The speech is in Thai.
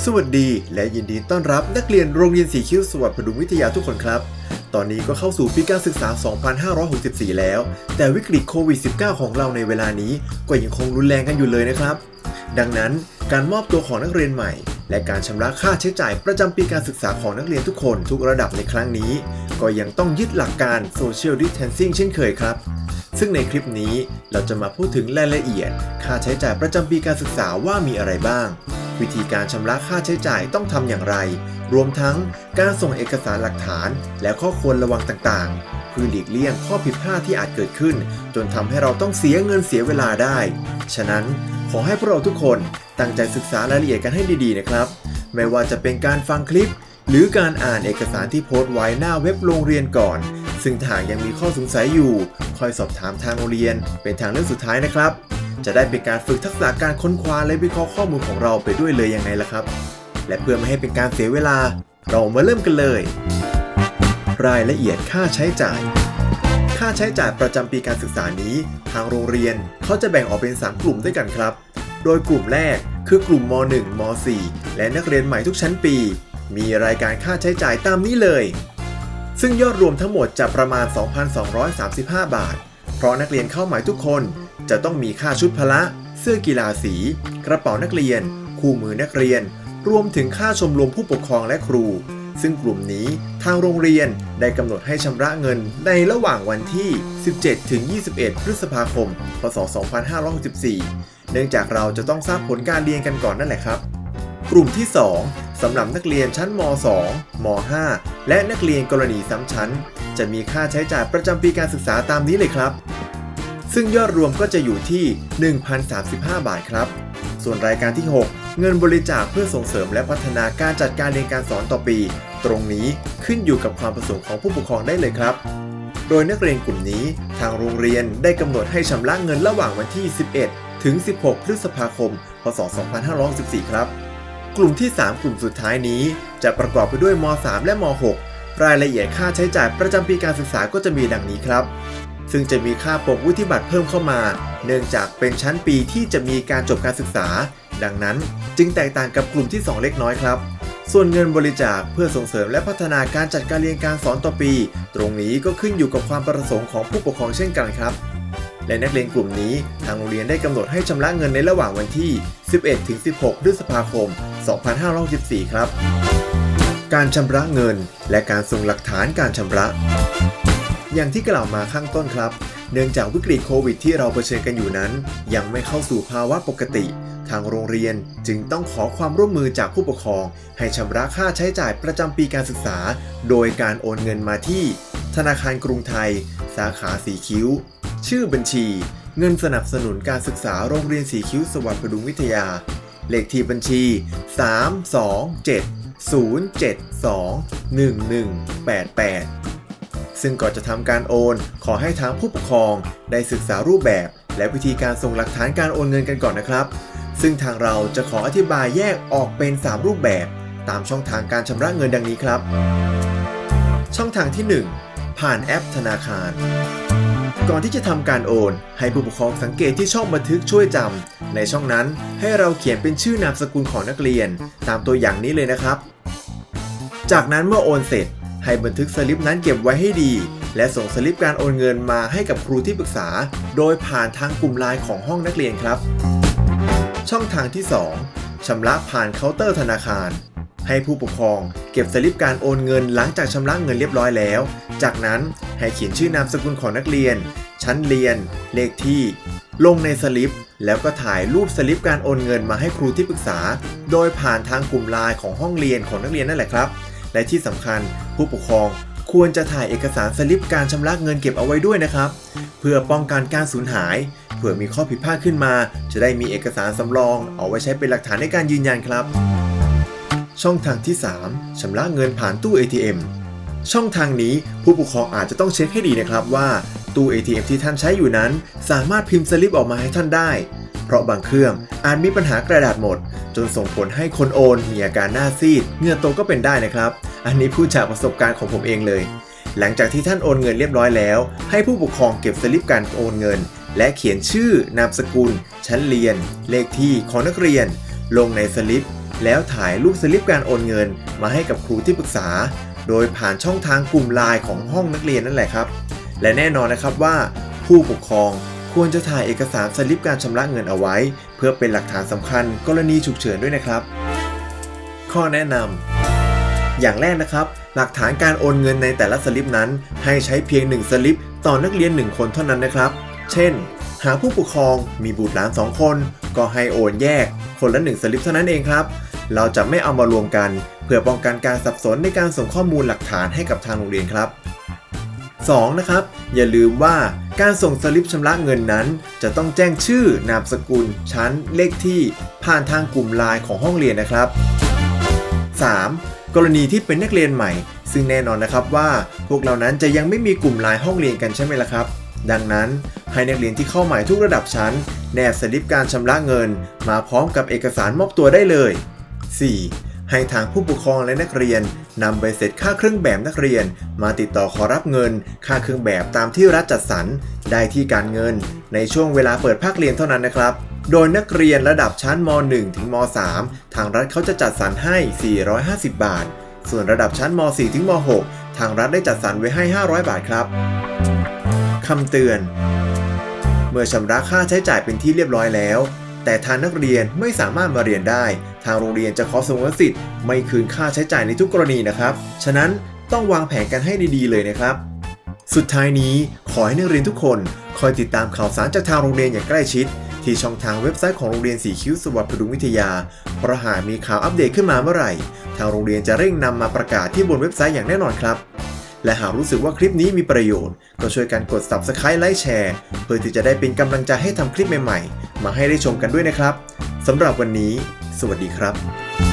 สวัสดีและยินดีต้อนรับนักเรียนโรงเรียนสีคิ้วสวัสดิ์พดุงวิทยาทุกคนครับ ตอนนี้ก็เข้าสู่ปีการศึกษา 2564 แล้ว แต่วิกฤตโควิด -19 ของเราในเวลานี้ก็ยังคงรุนแรงกันอยู่เลยนะครับ ดังนั้นการมอบตัวของนักเรียนใหม่ และการชำระค่าใช้จ่ายประจำปีการศึกษาของนักเรียนทุกคนทุกระดับในครั้งนี้ ก็ยังต้องยึดหลักการ Social Distancing เช่นเคยครับซึ่งในคลิปนี้เราจะมาพูดถึงรายละเอียด ค่าใช้จ่ายประจำปีการศึกษาว่ามีอะไรบ้าง วิธีการชำระค่าใช้จ่ายต้องทำอย่างไร รวมทั้งการส่งเอกสารหลักฐาน และข้อควรระวังต่างๆ เพื่อหลีกเลี่ยงข้อผิดพลาดที่อาจเกิดขึ้น จนทำให้เราต้องเสียเงินเสียเวลาได้ ฉะนั้นขอให้พวกเราทุกคนตั้งใจศึกษารายละเอียดกันให้ดีๆนะครับ ไม่ว่าจะเป็นการฟังคลิป หรือการอ่านเอกสารที่โพสต์ไว้หน้าเว็บโรงเรียนก่อน ซึ่งถ้ายังมีข้อสงสัยอยู่ คอยสอบถามทางโรงเรียนเป็นทางเลือกสุดท้ายนะครับ จะได้เป็นการฝึกทักษะการค้นคว้าและวิเคราะห์ข้อมูลของเราไปด้วยเลยยังไงล่ะครับ และเพื่อไม่ให้เป็นการเสียเวลา เรามาเริ่มกันเลย รายละเอียดค่าใช้จ่าย ค่าใช้จ่ายประจำปีการศึกษานี้ ทางโรงเรียนเขาจะแบ่งออกเป็น 3 กลุ่มด้วยกันครับ โดยกลุ่มแรกคือกลุ่มม .1 ม .4 และนักเรียนใหม่ทุกชั้นปี มีรายการค่าใช้จ่ายตามนี้เลย ซึ่งยอดรวมทั้งหมดจะประมาณ 2,235 บาท เพราะนักเรียนเข้าใหม่ทุกคน จะต้องมีค่าชุดพละ เสื้อกีฬาสี กระเป๋านักเรียน คู่มือนักเรียน รวมถึงค่าชมรมผู้ปกครองและครู ซึ่งกลุ่มนี้ทางโรงเรียนได้กำหนดให้ชำระเงินในระหว่างวันที่ 17 ถึง 21 พฤษภาคม พศ 2564 เนื่องจากเราจะต้องทราบผลการเรียนกันก่อนนั่นแหละครับ กลุ่มที่ 2สำหรับนักเรียนชั้นม 2 ม 5 และนักเรียนกรณีซ้ำชั้น จะมีค่าใช้จ่ายประจำปีการศึกษาตามนี้เลยครับ ซึ่งยอดรวมก็จะอยู่ที่ 1,035 บาทครับ ส่วนรายการที่ 6 เงินบริจาคเพื่อส่งเสริมและพัฒนาการจัดการเรียนการสอนต่อปี ตรงนี้ขึ้นอยู่กับความประสงค์ของผู้ปกครองได้เลยครับ โดยนักเรียนกลุ่มนี้ทางโรงเรียนได้กำหนดให้ชำระเงินระหว่างวันที่ 11 ถึง 16 พฤษภาคม พศ 2564 ครับ กลุ่มที่ 3 กลุ่มสุดท้ายนี้ จะประกอบไปด้วยม 3 และม 6 รายละเอียดค่าใช้จ่ายประจำปีการศึกษาก็จะมีดังนี้ครับ ซึ่งจะมีค่าปกวุฒิบัตรเพิ่มเข้ามา เนื่องจากเป็นชั้นปีที่จะมีการจบการศึกษา ดังนั้นจึงแตกต่างกับกลุ่มที่ 2 เล็กน้อยครับ ส่วนเงินบริจาคเพื่อส่งเสริมและพัฒนาการจัดการเรียนการสอนต่อปี ตรงนี้ก็ขึ้นอยู่กับความประสงค์ของผู้ปกครองเช่นกันครับ และนักเรียนกลุ่มนี้ทางโรงเรียนได้กำหนดให้ชำระเงินในระหว่างวันที่ 11-16 พฤษภาคม 2564 ครับ การชำระเงินและการส่งหลักฐานการชำระ อย่างที่กล่าวมาข้างต้นครับ เนื่องจากวิกฤตโควิดที่เราเผชิญกันอยู่นั้น ยังไม่เข้าสู่ภาวะปกติ ทางโรงเรียนจึงต้องขอความร่วมมือจากผู้ปกครอง ให้ชำระค่าใช้จ่ายประจำปีการศึกษา โดยการโอนเงินมาที่ ธนาคารกรุงไทย สาขาสีคิ้ว ชื่อบัญชี เงินสนับสนุนการศึกษาโรงเรียนสีคิ้วสวัสดิ์พดุงวิทยา เลขที่บัญชี 327-072-1188 ซึ่งก่อนจะทำการโอน ขอให้ทางผู้ปกครองได้ศึกษารูปแบบ และวิธีการส่งหลักฐานการโอนเงินกันก่อนนะครับ ซึ่งทางเราจะขออธิบายแยกออกเป็น 3 รูปแบบ ตามช่องทางการชำระเงินดังนี้ครับ ช่องทางที่ 1 ผ่านแอปธนาคาร ก่อนที่จะทำการโอน ให้ผู้ปกครองสังเกตที่ช่องบันทึกช่วยจำในช่องนั้นให้เราเขียนเป็นชื่อนามสกุลของนักเรียน ตามตัวอย่างนี้เลยนะครับ จากนั้นเมื่อโอนเสร็จ ให้บันทึกสลิปนั้นเก็บไว้ให้ดี และส่งสลิปการโอนเงินมาให้กับครูที่ปรึกษา โดยผ่านทางกลุ่มไลน์ของห้องนักเรียนครับ ช่องทางที่ 2 ชำระผ่านเคาน์เตอร์ธนาคาร ให้ผู้ปกครองเก็บสลิปการโอนเงินหลังจากชำระเงินเรียบร้อยแล้ว จากนั้นให้เขียนชื่อนามสกุลของนักเรียน ชั้นเรียน เลขที่ ลงในสลิปแล้วก็ถ่ายรูปสลิปการโอนเงินมาให้ครูที่ปรึกษา โดยผ่านทางกลุ่มไลน์ของห้องเรียนของนักเรียนนั่นแหละครับ และที่สำคัญผู้ปกครองควรจะถ่ายเอกสารสลิปการชำระเงินเก็บเอาไว้ด้วยนะครับ เพื่อป้องกันการสูญหาย เผื่อมีข้อผิดพลาดขึ้นมา จะได้มีเอกสารสำรอง เอาไว้ใช้เป็นหลักฐานในการยืนยันครับ ช่องทางที่ 3ชำระเงินผ่านตู้ ATM ช่องทางนี้ผู้ปกครองอาจจะต้องเช็คให้ดีนะครับว่าตู้ ATM ที่ท่านใช้อยู่นั้น สามารถพิมพ์สลิปออกมาให้ท่านได้ ราะบางเครื่องอาจมีปัญหากระดาษหมด จนส่งผลให้คนโอนมีอาการหน้าซีดเหงื่อตกก็เป็นได้นะครับ อันนี้พูดจากประสบการณ์ของผมเองเลย หลังจากที่ท่านโอนเงินเรียบร้อยแล้ว ให้ผู้ปกครองเก็บสลิปการโอนเงิน และเขียนชื่อนามสกุล ชั้นเรียน เลขที่ของนักเรียน ลงในสลิป แล้วถ่ายรูปสลิปการโอนเงิน มาให้กับครูที่ปรึกษา โดยผ่านช่องทางกลุ่มไลน์ของห้องนักเรียนนั่นแหละครับ และแน่นอนนะครับว่าผู้ปกครอง ควรจะถ่ายเอกสารสลิปการชำระเงินเอาไว้ เพื่อเป็นหลักฐานสำคัญกรณีฉุกเฉินด้วยนะครับ ข้อแนะนำอย่างแรกนะครับ หลักฐานการโอนเงินในแต่ละสลิปนั้น ให้ใช้เพียง 1 สลิป ต่อนักเรียน 1 คนเท่านั้นนะครับ เช่น หากผู้ปกครองมีบุตรหลาน 2 คน ก็ให้โอนแยก คนละ 1 สลิปเท่านั้นเองครับเราจะไม่เอามารวมกัน เพื่อป้องกันการสับสนในการส่งข้อมูลหลักฐานให้กับทางโรงเรียนครับ 2. นะครับ อย่าลืมว่า การส่งสลิปชำระเงินนั้น จะต้องแจ้งชื่อนามสกุล ชั้น เลขที่ ผ่านทางกลุ่มไลน์ของห้องเรียนนะครับ 3. กรณีที่เป็นนักเรียนใหม่ ซึ่งแน่นอนนะครับว่า พวกเรานั้นจะยังไม่มีกลุ่มไลน์ห้องเรียนกันใช่ไหมล่ะครับ ดังนั้นให้นักเรียนที่เข้าใหม่ทุกระดับชั้น แนบสลิปการชำระเงิน มาพร้อมกับเอกสารมอบตัวได้เลย 4. ให้ทางผู้ปกครองและนักเรียนนำใบเสร็จค่าเครื่องแบบนักเรียน มาติดต่อขอรับเงิน ค่าเครื่องแบบตามที่รัฐจัดสรรได้ที่การเงิน ในช่วงเวลาเปิดภาคเรียนเท่านั้นนะครับ โดยนักเรียนระดับชั้นม .1 ถึงม .3 ทางรัฐเขาจะจัดสรรให้ 450 บาท ส่วนระดับชั้นม .4 ถึงม .6 ทางรัฐได้จัดสรรไว้ให้ 500 บาทครับคำเตือน เมื่อชำระค่าใช้จ่ายเป็นที่เรียบร้อยแล้ว แต่ทางนักเรียนไม่สามารถมาเรียนได้ ทางโรงเรียนจะขอสงวนสิทธิ์ไม่คืนค่าใช้จ่ายในทุกกรณีนะครับ ฉะนั้นต้องวางแผนกันให้ดีๆเลยนะครับ สุดท้ายนี้ขอให้นักเรียนทุกคน คอยติดตามข่าวสารจากทางโรงเรียนอย่างใกล้ชิด ที่ช่องทางเว็บไซต์ของโรงเรียนสีคิ้วสวัสดิ์พดุงวิทยาเพราะหากมีข่าวอัปเดตขึ้นมาเมื่อไหร่ ทางโรงเรียนจะเร่งนำมาประกาศที่บนเว็บไซต์อย่างแน่นอนครับ และหากรู้สึกว่าคลิปนี้มีประโยชน์ ก็ช่วยกันกด subscribe ไลค์แชร์ เพื่อที่จะได้เป็นกำลังใจให้ทำคลิปใหม่ๆ มาให้ได้ชมกันด้วยนะครับสำหรับวันนี้ สวัสดีครับ